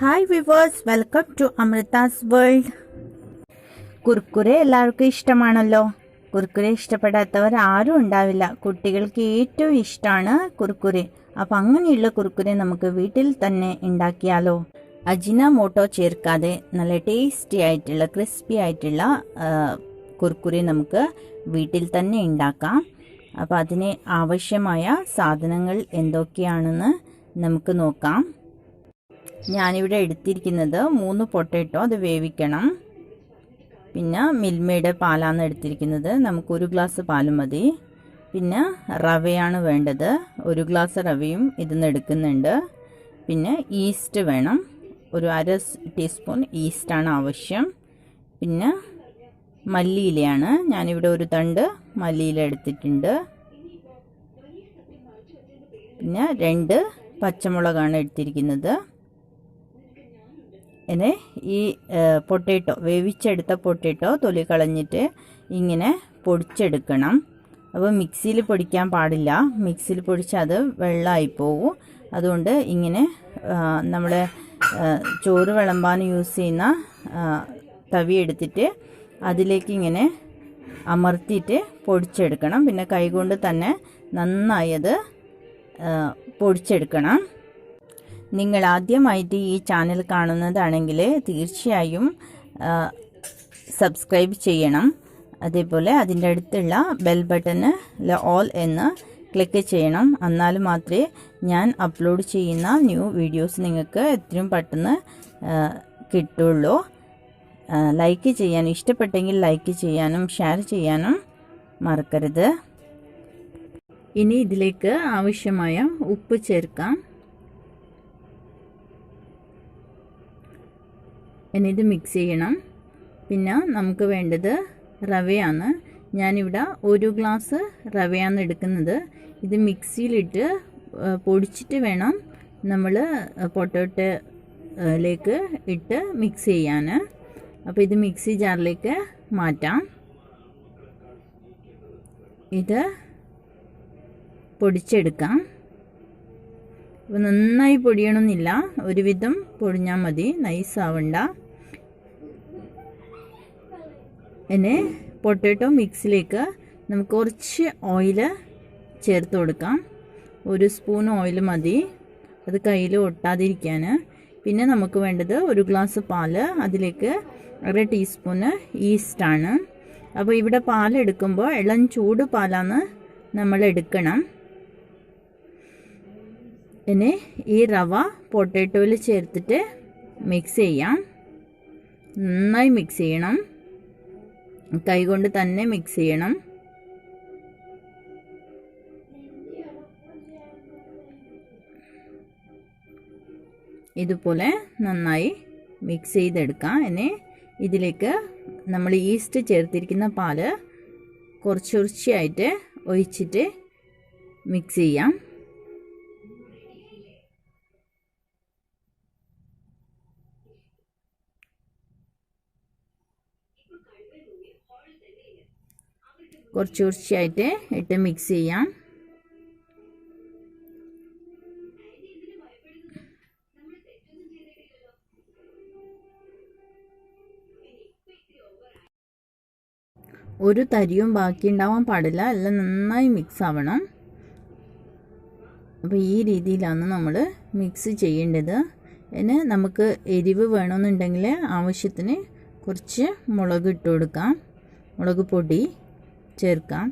Hi viewers welcome to Amrita's world Kurkure എല്ലാവർക്കും ഇഷ്ടമാണല്ലോ. കുർക്കുരെ ഇഷ്ടപ്പെടാത്തവർ ആരും ഉണ്ടാവില്ല. കുട്ടികൾക്ക് ഏറ്റവും ഇഷ്ടമാണ് കുർക്കുരെ അപ്പം അങ്ങനെയുള്ള കുർക്കുരെ നമുക്ക് വീട്ടിൽ തന്നെ ഉണ്ടാക്കിയാലോ? അജിന മോട്ടോ ചേർക്കാതെ നല്ല ടേസ്റ്റി ആയിട്ടുള്ള ക്രിസ്പി ആയിട്ടുള്ള കുർക്കുരെ നമുക്ക് വീട്ടിൽ തന്നെ ഉണ്ടാക്കാം. അപ്പോൾ അതിന് ആവശ്യമായ സാധനങ്ങൾ എന്തൊക്കെയാണെന്ന് നമുക്ക് നോക്കാം. ഞാനിവിടെ എടുത്തിരിക്കുന്നത് മൂന്ന് പൊട്ടറ്റോ അത് വേവിക്കണം. പിന്നെ മിൽമയുടെ പാലാണ് എടുത്തിരിക്കുന്നത് നമുക്ക് ഒരു ഗ്ലാസ് പാലും മതി. പിന്നെ റവയാണ് വേണ്ടത്. ഒരു ഗ്ലാസ് റവയും ഇതിന്ന് എടുക്കുന്നുണ്ട്. പിന്നെ ഈസ്റ്റ് വേണം. ഒരു അര ടീസ്പൂൺ ഈസ്റ്റാണ് ആവശ്യം. പിന്നെ മല്ലിയിലയാണ്. ഞാനിവിടെ ഒരു തണ്ട് മല്ലിയില എടുത്തിട്ടുണ്ട്. പിന്നെ രണ്ട് പച്ചമുളകാണ് എടുത്തിരിക്കുന്നത്. ഇനി ഈ പൊട്ടേറ്റോ വേവിച്ചെടുത്ത പൊട്ടേറ്റോ തൊലി കളഞ്ഞിട്ട് ഇങ്ങനെ പൊടിച്ചെടുക്കണം. അപ്പോൾ മിക്സിയിൽ പൊടിക്കാൻ പാടില്ല. മിക്സിയിൽ പൊടിച്ചാൽ അത് വെള്ളമായി പോകും അതുകൊണ്ട് ഇങ്ങനെ നമ്മൾ ചോറ് വിളമ്പാൻ യൂസ് ചെയ്യുന്ന തവി എടുത്തിട്ട് അതിലേക്ക് ഇങ്ങനെ അമർത്തിയിട്ട് പൊടിച്ചെടുക്കണം. പിന്നെ കൈകൊണ്ട് തന്നെ നന്നായി അത് പൊടിച്ചെടുക്കണം. നിങ്ങൾ ആദ്യമായിട്ട് ഈ ചാനൽ കാണുന്നതാണെങ്കിൽ തീർച്ചയായും സബ്സ്ക്രൈബ് ചെയ്യണം. അതേപോലെ അതിന്റെ അടുത്തുള്ള ബെൽ ബട്ടണ് ഓൾ എന്ന് ക്ലിക്ക് ചെയ്യണം. എന്നാൽ മാത്രമേ ഞാൻ അപ്ലോഡ് ചെയ്യുന്ന ന്യൂ വീഡിയോസ് നിങ്ങൾക്ക് എത്രയും പെട്ടെന്ന് കിട്ടുള്ളൂ. ലൈക്ക് ചെയ്യാനും ഇഷ്ടപ്പെട്ടെങ്കിൽ ലൈക്ക് ചെയ്യാനും ഷെയർ ചെയ്യാനും മറക്കരുത്. ഇനി ഇതിലേക്ക് ആവശ്യമായ ഉപ്പ് ചേർക്കാം. ഇത് മിക്സ് ചെയ്യണം. പിന്നെ നമുക്ക് വേണ്ടത് റവയാണ്. ഞാനിവിടെ ഒരു ഗ്ലാസ് റവയാണ് എടുക്കുന്നത്. ഇത് മിക്സിയിലിട്ട് പൊടിച്ചിട്ട് വേണം നമ്മൾ പൊട്ടോട്ടയിലേക്ക് ഇട്ട് മിക്സ് ചെയ്യാൻ അപ്പോൾ ഇത് മിക്സി ജാറിലേക്ക് മാറ്റാം. ഇത് പൊടിച്ചെടുക്കാം. അപ്പോൾ നന്നായി പൊടിയണമെന്നില്ല. ഒരുവിധം പൊടിഞ്ഞാൽ മതി. നൈസ് ആവണ്ട ഇനി പൊട്ടറ്റോ മിക്സിലേക്ക് നമുക്ക് കുറച്ച് ഓയിൽ ചേർത്ത് കൊടുക്കാം. ഒരു സ്പൂൺ ഓയിൽ മതി. അത് കയ്യിൽ ഒട്ടാതിരിക്കാൻ പിന്നെ നമുക്ക് വേണ്ടത് ഒരു ഗ്ലാസ് പാൽ അതിലേക്ക് അര ടീസ്പൂണ് ഈസ്റ്റാണ് അപ്പോൾ ഇവിടെ പാലെടുക്കുമ്പോൾ ഇളം ചൂട് പാലാണ് നമ്മൾ എടുക്കണം. പിന്നെ ഈ റവ പൊട്ടറ്റോയിൽ ചേർത്തിട്ട് മിക്സ് ചെയ്യാം. നന്നായി മിക്സ് ചെയ്യണം. കൈകൊണ്ട് തന്നെ മിക്സ് ചെയ്യണം. ഇതുപോലെ നന്നായി മിക്സ് ചെയ്തെടുക്കാം. ഇനി ഇതിലേക്ക് നമ്മൾ ഈസ്റ്റ് ചേർത്തിരിക്കുന്ന പാൽ കുറച്ച് കുറച്ചായിട്ട് ഒഴിച്ചിട്ട് മിക്സ് ചെയ്യാം. കുറച്ച് കുറച്ചായിട്ട് ഇട്ട് മിക്സ് ചെയ്യാം. ഒരു തരിയും ബാക്കി ഉണ്ടാവാൻ പാടില്ല. എല്ലാം നന്നായി മിക്സ് ആവണം. അപ്പോൾ ഈ രീതിയിലാണ് നമ്മൾ മിക്സ് ചെയ്യേണ്ടത്. ഇനി നമുക്ക് എരിവ് വേണമെന്നുണ്ടെങ്കിൽ ആവശ്യത്തിന് കുറച്ച് മുളക് ഇട്ട് കൊടുക്കാം. മുളക് പൊടി. ചേർക്കാം.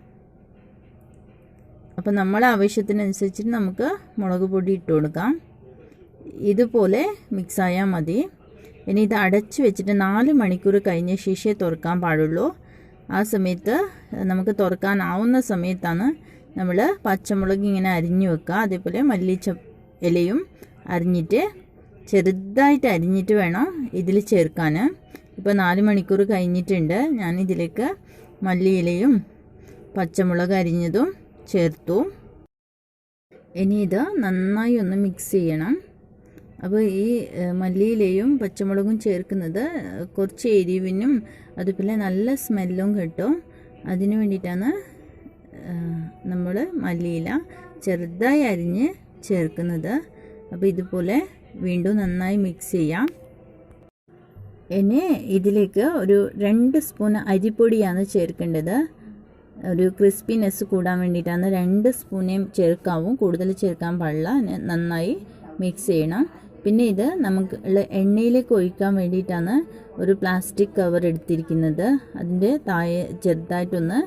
അപ്പോൾ നമ്മളെ ആവശ്യത്തിനനുസരിച്ചിട്ട് നമുക്ക് മുളക് പൊടി ഇട്ട് കൊടുക്കാം. ഇതുപോലെ മിക്സ് ആയാൽ മതി. ഇനി ഇത് അടച്ച് വെച്ചിട്ട് നാല് മണിക്കൂർ കഴിഞ്ഞ ശേഷേ തുറക്കാൻ പാടുള്ളൂ. ആ സമയത്ത് നമുക്ക് തുറക്കാനാവുന്ന സമയത്താണ് നമ്മൾ പച്ചമുളക് ഇങ്ങനെ അരിഞ്ഞു വെക്കുക. അതേപോലെ മല്ലിച്ച ഇലയും അരിഞ്ഞിട്ട് ചെറുതായിട്ട് അരിഞ്ഞിട്ട് വേണം ഇതിൽ ചേർക്കാൻ ഇപ്പോൾ നാല് മണിക്കൂർ കഴിഞ്ഞിട്ടുണ്ട്. ഞാൻ ഇതിലേക്ക് മല്ലിയിലയും പച്ചമുളക് അരിഞ്ഞതും ചേർത്തു. ഇനി ഇത് നന്നായി ഒന്ന് മിക്സ് ചെയ്യണം. അപ്പോൾ ഈ മല്ലിയിലയും പച്ചമുളകും ചേർക്കുന്നത് കുറച്ച് എരിവിനും അതുപോലെ നല്ല സ്മെല്ലും കിട്ടും. അതിനു വേണ്ടിയിട്ടാണ് നമ്മൾ മല്ലിയില ചെറുതായി അരിഞ്ഞ് ചേർക്കുന്നത്. അപ്പോൾ ഇതുപോലെ വീണ്ടും നന്നായി മിക്സ് ചെയ്യാം. ഇനി ഇതിലേക്ക് ഒരു രണ്ട് സ്പൂൺ അരിപ്പൊടിയാണ് ചേർക്കേണ്ടത്. ഒരു ക്രിസ്പിനെസ് കൂടാൻ വേണ്ടിയിട്ടാണ് രണ്ട് സ്പൂണേയും ചേർക്കാവും. കൂടുതൽ ചേർക്കാൻ പാടില്ല. നന്നായി മിക്സ് ചെയ്യണം. പിന്നെ ഇത് നമുക്ക് എണ്ണയിലേക്ക് ഒഴിക്കാൻ വേണ്ടിയിട്ടാണ് ഒരു പ്ലാസ്റ്റിക് കവർ എടുത്തിരിക്കുന്നത്. അതിന്റെ താഴെ ചെറുതായിട്ടൊന്ന്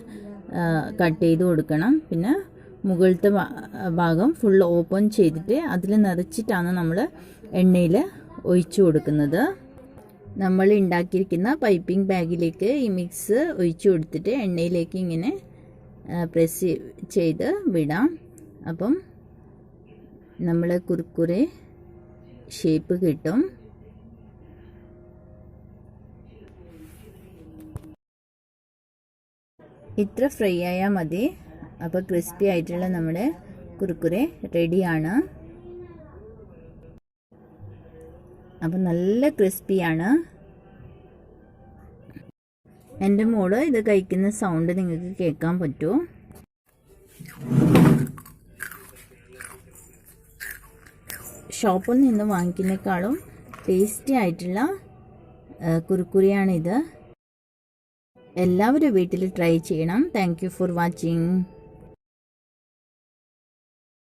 കട്ട് ചെയ്ത് കൊടുക്കണം. പിന്നെ മുകളിലത്തെ ഭാഗം ഫുൾ ഓപ്പൺ ചെയ്തിട്ട് അതിൽ നിറച്ചിട്ടാണ് നമ്മൾ എണ്ണയിൽ ഒഴിച്ചു കൊടുക്കുന്നത്. നമ്മൾ ഉണ്ടാക്കിയിരിക്കുന്ന പൈപ്പിംഗ് ബാഗിലേക്ക് ഈ മിക്സ് ഒഴിച്ചു കൊടുത്തിട്ട് എണ്ണയിലേക്ക് ഇങ്ങനെ പ്രസ് ചെയ്ത് വിടാം. അപ്പം നമ്മൾ കുറുക്കുറെ ഷേപ്പ് കിട്ടും. ഇത്ര ഫ്രൈ ആയാൽ മതി. അപ്പോൾ ക്രിസ്പി ആയിട്ടുള്ള നമ്മുടെ കുറുക്കുറെ റെഡിയാണ് അപ്പം നല്ല ക്രിസ്പിയാണ്. എന്റെ മോൾ ഇത് കഴിക്കുന്ന സൗണ്ട് നിങ്ങൾക്ക് കേൾക്കാൻ പറ്റുമോ ഷോപ്പിൽ നിന്ന് വാങ്ങിക്കുന്നേക്കാളും ടേസ്റ്റി ആയിട്ടുള്ള കുറുക്കുറിയാണിത്. എല്ലാവരും വീട്ടിൽ ട്രൈ ചെയ്യണം. Thank for watching